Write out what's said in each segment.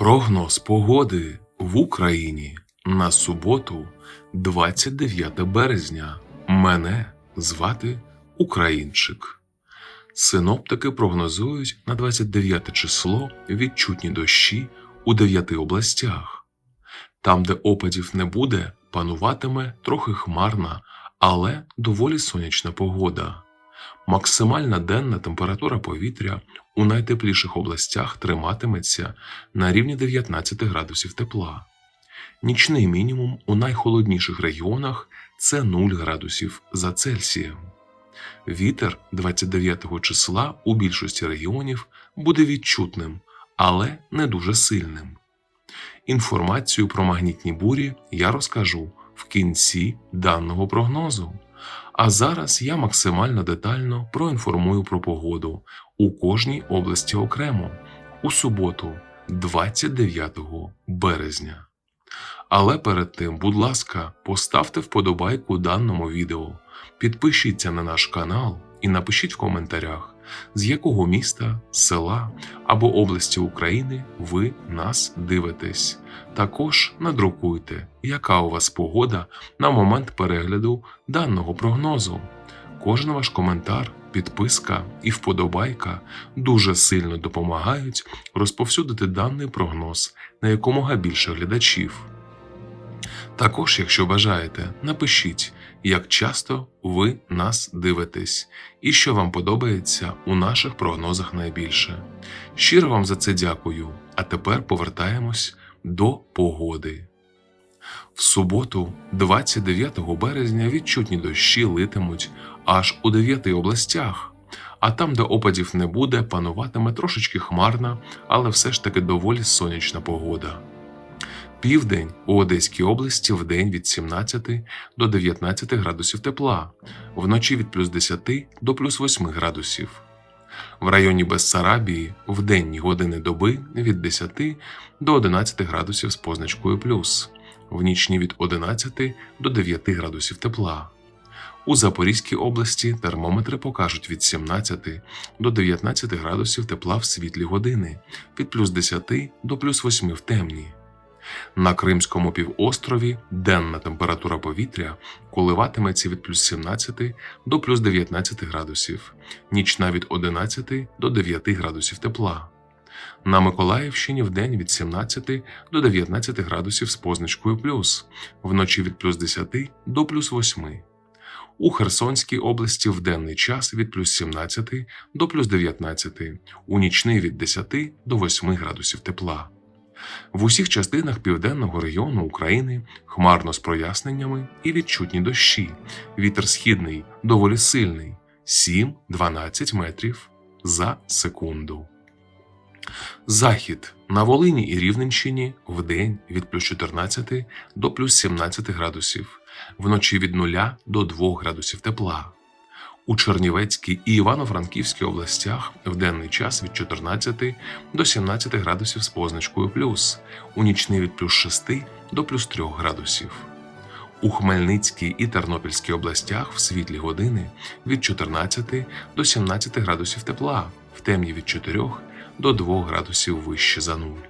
Прогноз погоди в Україні на суботу, 29 березня. Мене звати Українчик. Синоптики прогнозують на 29 число відчутні дощі у 9 областях. Там, де опадів не буде, пануватиме трохи хмарна, але доволі сонячна погода. Максимальна денна температура повітря у найтепліших областях триматиметься на рівні 19 градусів тепла. Нічний мінімум у найхолодніших регіонах це 0 градусів за Цельсієм. Вітер 29 числа у більшості регіонів буде відчутним, але не дуже сильним. Інформацію про магнітні бурі я розкажу в кінці даного прогнозу. А зараз я максимально детально проінформую про погоду у кожній області окремо у суботу, 29 березня. Але перед тим, будь ласка, поставте вподобайку даному відео, підпишіться на наш канал і напишіть в коментарях, з якого міста, села або області України ви нас дивитесь. Також надрукуйте, яка у вас погода на момент перегляду даного прогнозу. Кожен ваш коментар, підписка і вподобайка дуже сильно допомагають розповсюдити даний прогноз на якомога більше глядачів. Також, якщо бажаєте, напишіть, як часто ви нас дивитесь і що вам подобається у наших прогнозах найбільше. Щиро вам за це дякую. А тепер повертаємось до погоди. В суботу, 29 березня, відчутні дощі литимуть аж у 9 областях, а там, де опадів не буде, пануватиме трошечки хмарна, але все ж таки доволі сонячна погода. Південь у Одеській області в день від 17 до 19 градусів тепла, вночі від плюс 10 до плюс 8 градусів. В районі Бессарабії в денні години доби від 10 до 11 градусів з позначкою плюс, в нічні від 11 до 9 градусів тепла. У Запорізькій області термометри покажуть від 17 до 19 градусів тепла в світлі години, від плюс 10 до плюс 8 в темні. На Кримському півострові денна температура повітря коливатиметься від плюс 17 до плюс 19 градусів, нічна від 11 до 9 градусів тепла. На Миколаївщині вдень від 17 до 19 градусів з позначкою плюс, вночі від плюс 10 до плюс 8. У Херсонській області в денний час від плюс 17 до плюс 19, у нічний від 10 до 8 градусів тепла. В усіх частинах південного регіону України хмарно з проясненнями і відчутні дощі. Вітер східний доволі сильний 7-12 метрів за секунду. Захід на Волині і Рівненщині вдень від плюс 14 до плюс 17 градусів, вночі від 0 до 2 градусів тепла. У Чернівецькій і Івано-Франківській областях в денний час від 14 до 17 градусів з позначкою плюс, у нічний від плюс 6 до плюс 3 градусів. У Хмельницькій і Тернопільській областях в світлі години від 14 до 17 градусів тепла, в темні від 4 до 2 градусів вище за нуль.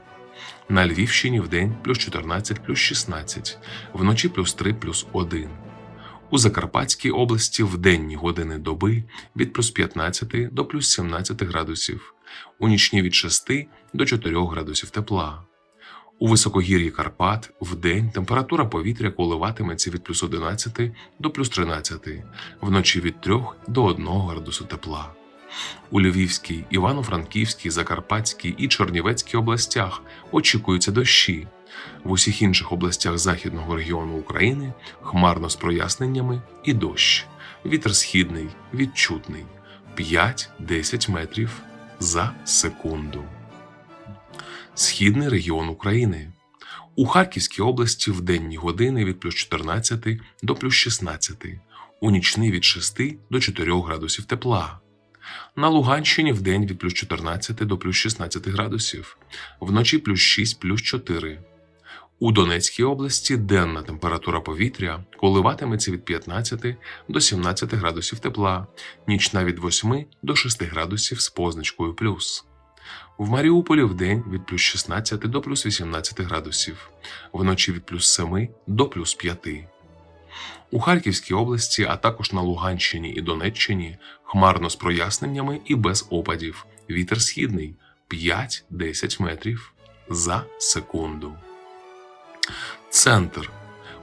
На Львівщині в день плюс 14 плюс 16, вночі плюс 3 плюс 1. У Закарпатській області в денні години доби від плюс 15 до плюс 17 градусів, у нічні від 6 до 4 градусів тепла. У високогір'ї Карпат в день температура повітря коливатиметься від плюс 11 до плюс 13, вночі від 3 до 1 градусу тепла. У Львівській, Івано-Франківській, Закарпатській і Чернівецькій областях очікуються дощі. В усіх інших областях західного регіону України хмарно з проясненнями і дощ. Вітер східний, відчутний 5-10 метрів за секунду. Східний регіон України. У Харківській області в денні години від плюс 14 до плюс 16, у нічний від 6 до 4 градусів тепла. На Луганщині в день від плюс 14 до плюс 16 градусів, вночі плюс 6 плюс 4. У Донецькій області денна температура повітря коливатиметься від 15 до 17 градусів тепла, нічна від 8 до 6 градусів з позначкою плюс. В Маріуполі вдень від плюс 16 до плюс 18 градусів, вночі від плюс 7 до плюс 5. У Харківській області, а також на Луганщині і Донеччині хмарно з проясненнями і без опадів. Вітер східний 5-10 метрів за секунду. Центр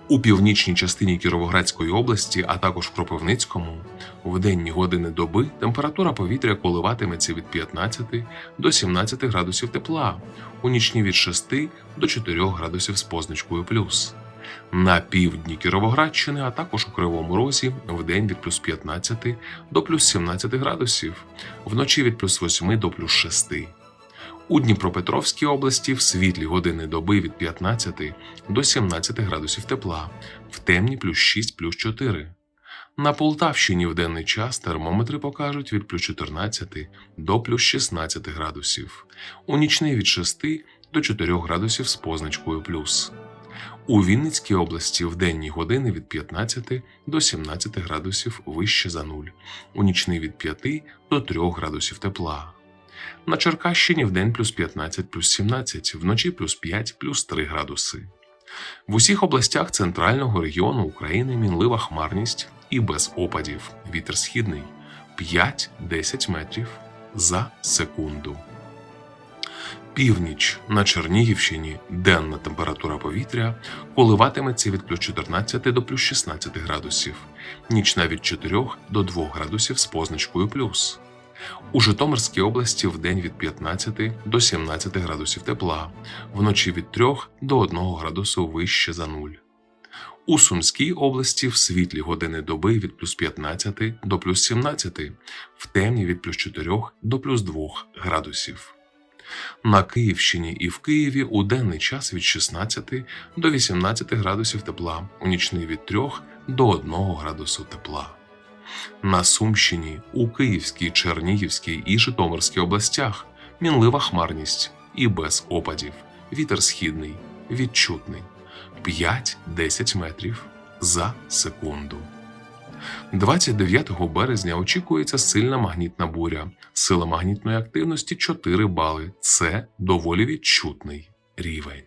у північній частині Кіровоградської області, а також в Кропивницькому, в денні години доби температура повітря коливатиметься від 15 до 17 градусів тепла, у нічні від 6 до 4 градусів з позначкою плюс. На півдні Кіровоградщини, а також у Кривому Розі, в день від плюс 15 до плюс 17 градусів, вночі від плюс 8 до плюс 6. У Дніпропетровській області в світлі години доби від 15 до 17 градусів тепла, в темні плюс 6 плюс 4. На Полтавщині в денний час термометри покажуть від плюс 14 до плюс 16 градусів, у нічний від 6 до 4 градусів з позначкою плюс. У Вінницькій області в денні години від 15 до 17 градусів вище за нуль, у нічний від 5 до 3 градусів тепла. На Черкащині в день плюс 15 плюс 17, вночі плюс 5 плюс 3 градуси. В усіх областях центрального регіону України мінлива хмарність і без опадів. Вітер східний 5-10 метрів за секунду. Північ на Чернігівщині денна температура повітря коливатиметься від плюс 14 до плюс 16 градусів, нічна від 4 до 2 градусів з позначкою плюс. У Житомирській області в день від 15 до 17 градусів тепла, вночі від 3 до 1 градусу вище за нуль. У Сумській області в світлі години доби від плюс 15 до плюс 17, в темні від плюс 4 до плюс 2 градусів. На Київщині і в Києві у денний час від 16 до 18 градусів тепла, у нічний від 3 до 1 градусу тепла. На Сумщині, у Київській, Чернігівській і Житомирській областях мінлива хмарність і без опадів. Вітер східний, відчутний 5-10 метрів за секунду. 29 березня очікується сильна магнітна буря. Сила магнітної активності 4 бали. Це доволі відчутний рівень.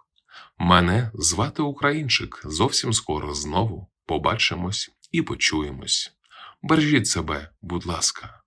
Мене звати Українчик. Зовсім скоро знову побачимось і почуємось. Бережіть себе, будь ласка.